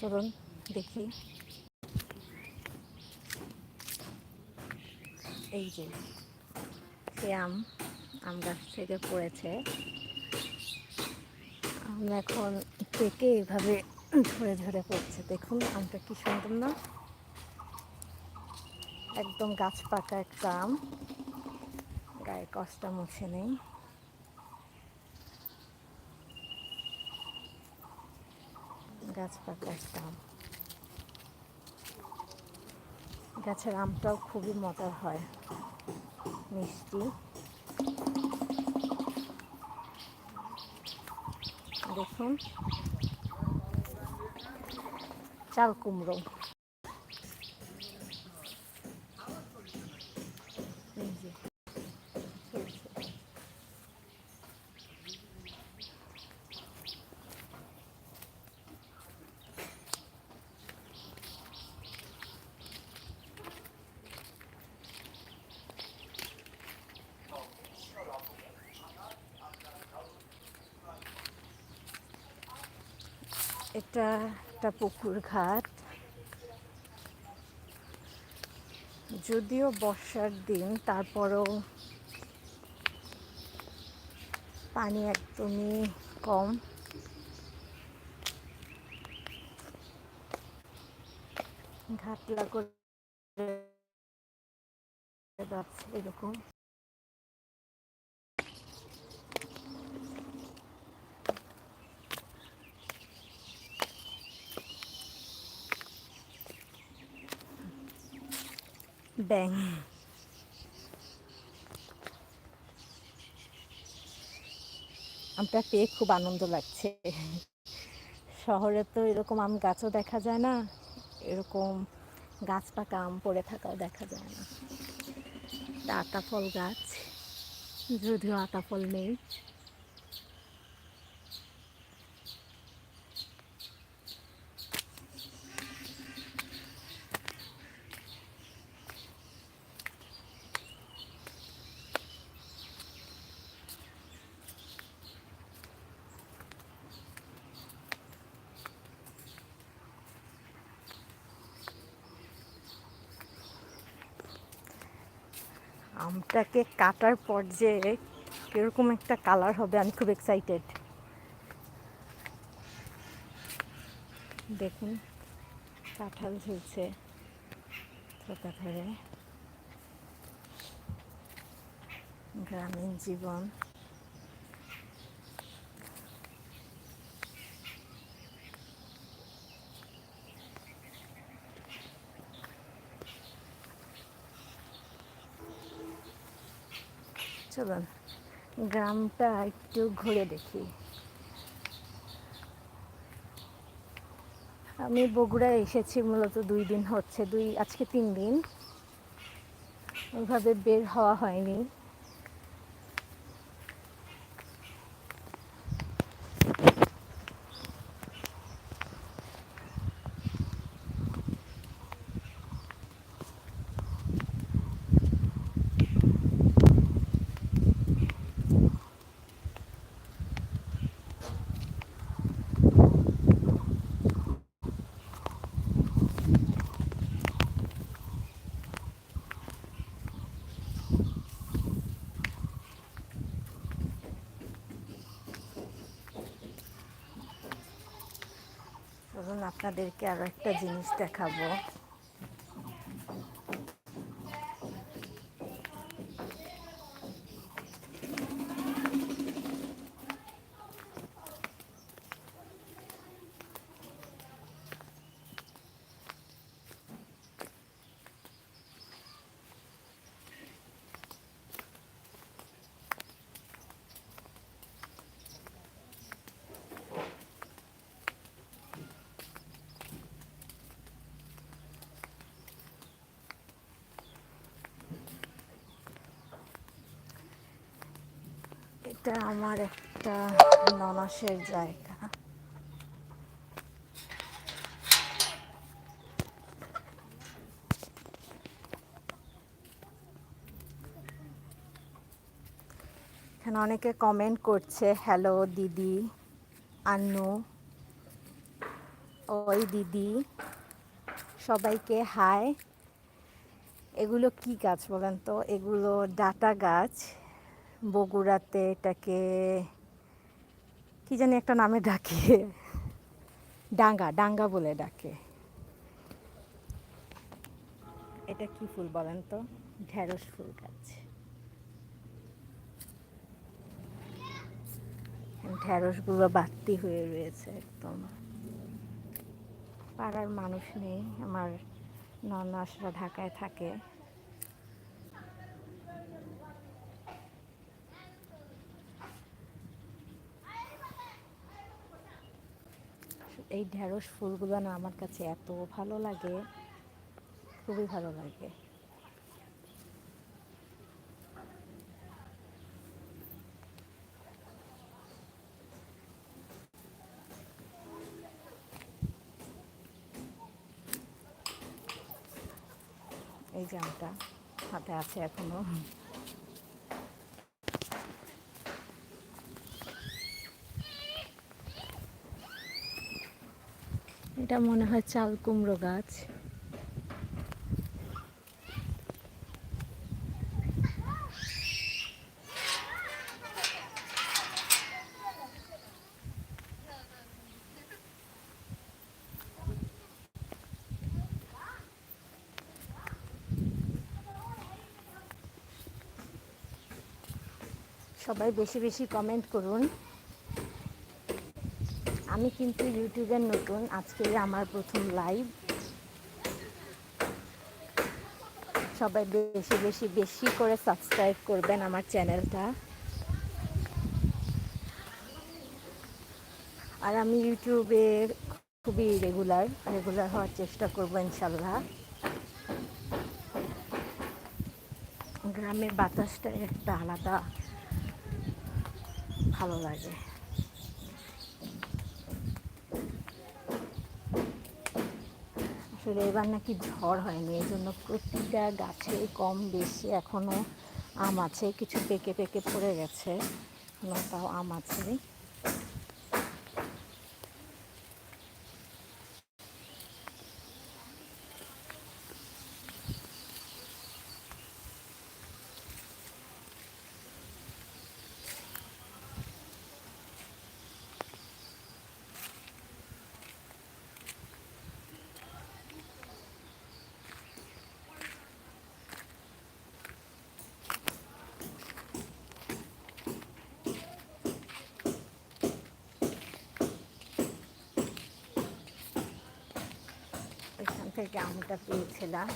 চলুন দেখি। এই যে সে আম আম গাছ থেকে পড়েছে। আম এখন পেকে এইভাবে ঝরে ঝরে পড়ছে দেখুন, আমটা কি সুন্দর না? একদম গাছ পাকা একটা আম। গায়ে কষ্টা মুছে নেই। গাছ পাকা আম গাছের আমটাও খুবই মজার হয়। মিষ্টি। দেখুন। চাল কুমড়ো এই যে, চলছে। এটা একটা পুকুর ঘাট। যদিও বর্ষার দিন তারপরেও পানি একদমই কম। ঘাটলা করে এরকম। ব্যাং আমটা পেয়ে খুব আনন্দ লাগছে। শহরে তো এরকম আম গাছও দেখা যায় না, এরকম গাছ পাকা আম পড়ে থাকাও দেখা যায় না। আতা ফল গাছ, যদিও আতা ফল নেই। আমটাকে কাটার পর যে কীরকম একটা কালার হবে, আমি খুব এক্সাইটেড দেখুন, কাঁঠাল ঝুলছে থোকা ধরে। গ্রামীণ জীবন। চলুন, গ্রামটা একটু ঘুরে দেখি। আমি বগুড়া এসেছি, মূলত দুই দিন হচ্ছে, দুই, আজকে তিন দিন। ওইভাবে বের হওয়া হয়নি চলুন আপনাদেরকে আরও একটা জিনিস দেখাবো। এটা আমার একটা ননাসের জায়গা। এখানে অনেকে কমেন্ট করছে হ্যালো দিদি, আন্নু, ওই দিদি, সবাইকে হাই এগুলো কি গাছ বলেন তো? এগুলো ডাটা গাছ। বগুড়াতে এটাকে, কি জানি একটা নামে ডাকে। ডাঙ্গা ডাঙ্গা বলে ডাকে। এটা কি ফুল বলেন তো? ঢেঁড়স ফুল গাছ। ঢেঁড়সগুলো বাড়তি হয়ে রয়েছে একদম। পাড়ার মানুষ নেই, আমার ননাসরা ঢাকায় থাকে। এই ঢেঁড়স ফুলগুলো না আমার কাছে এত ভালো লাগে, খুবই ভালো লাগে। এই জামটা হাতে আছে এখনও। এটা মনে হয় চাল কুমড়ো গাছ। সবাই বেশি বেশি কমেন্ট করুন। আমি কিন্তু ইউটিউবের নতুন। আজকে আমার প্রথম লাইভ সবাই বেশি বেশি বেশি করে সাবস্ক্রাইব করবেন আমার চ্যানেলটা। আর আমি ইউটিউবে খুবই রেগুলার রেগুলার হওয়ার চেষ্টা করব ইনশাল্লাহ। গ্রামের বাতাসটা একটা আলাদা ভালো লাগে। আসলে এবার নাকি ঝড় হয়নি এই জন্য প্রতিটা গাছে কম বেশি এখনও আম আছে, কিছু পেকে পেকে পড়ে গেছে। তাও আম আছে এখান থেকে আমটা পেয়েছিলাম।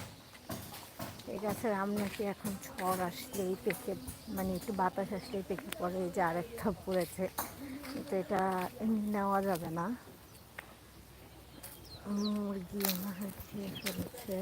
এই গাছের আম নাকি এখন ঝড় আসলেই পেকে মানে একটু বাতাস আসলেই পেকে পড়ে, এই যে আরেকটা পড়েছে। কিন্তু এটা নেওয়া যাবে না। মুরগি আমার খেয়ে ফেলেছে।